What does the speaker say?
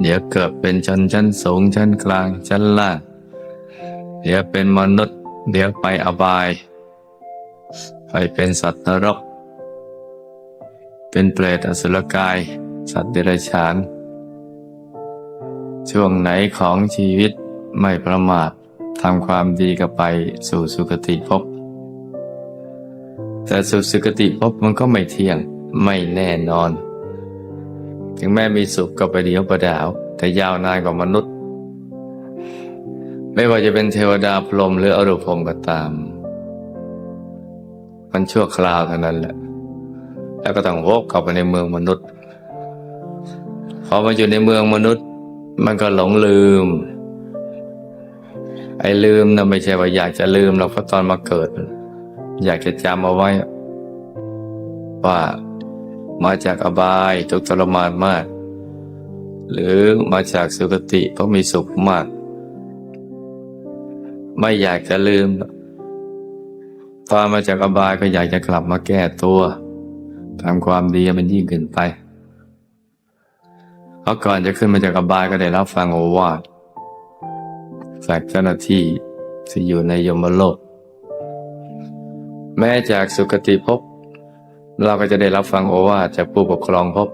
เดี๋ยวเกิดเป็นชั้นชั้นสูงชั้นกลางชั้นล่าง เดี๋ยวเป็นมนุษย์ เดี๋ยวไปอบาย ไปเป็นสัตว์นรก เป็นเปรตอสุรกาย สัตว์เดรัจฉาน ช่วงไหนของชีวิตไม่ประมาททำความดีก็ไปสู่สุคติภพ แต่สู่สุคติภพมันก็ไม่เที่ยงไม่แน่นอน ถึงแม้มีสุขก็ไปเดียวประดาว แต่ยาวนานกว่ามนุษย์ ไม่ว่าจะเป็นเทวดาพรหมหรืออรูปพรหมก็ตาม มันชั่วคราวเท่านั้นแหละ แล้วก็ต้องวกเข้าไปในเมืองมนุษย์พอมาอยู่ในเมืองมนุษย์ มันก็หลงลืม ไอ้ลืมนะไม่ใช่ว่าอยากจะลืมหรอกเพราะตอนมาเกิด อยากจะจำเอาไว้ว่า มาจากอบายทุกทรมานมาก หรือมาจากสุคติเพราะมีสุขมาก ไม่อยากจะลืมตอนมาจากอบายก็อยากจะกลับมาแก้ตัวทำความดีมันยิ่งขึ้นไปเพราะก่อนจะขึ้นมาจากอบายก็ได้รับฟังโอวาทจากเจ้าหน้าที่ที่อยู่ในยมโลก แม้จากสุคติภพ เราก็จะได้รับฟังโอวาทจากผู้ปกครองพบ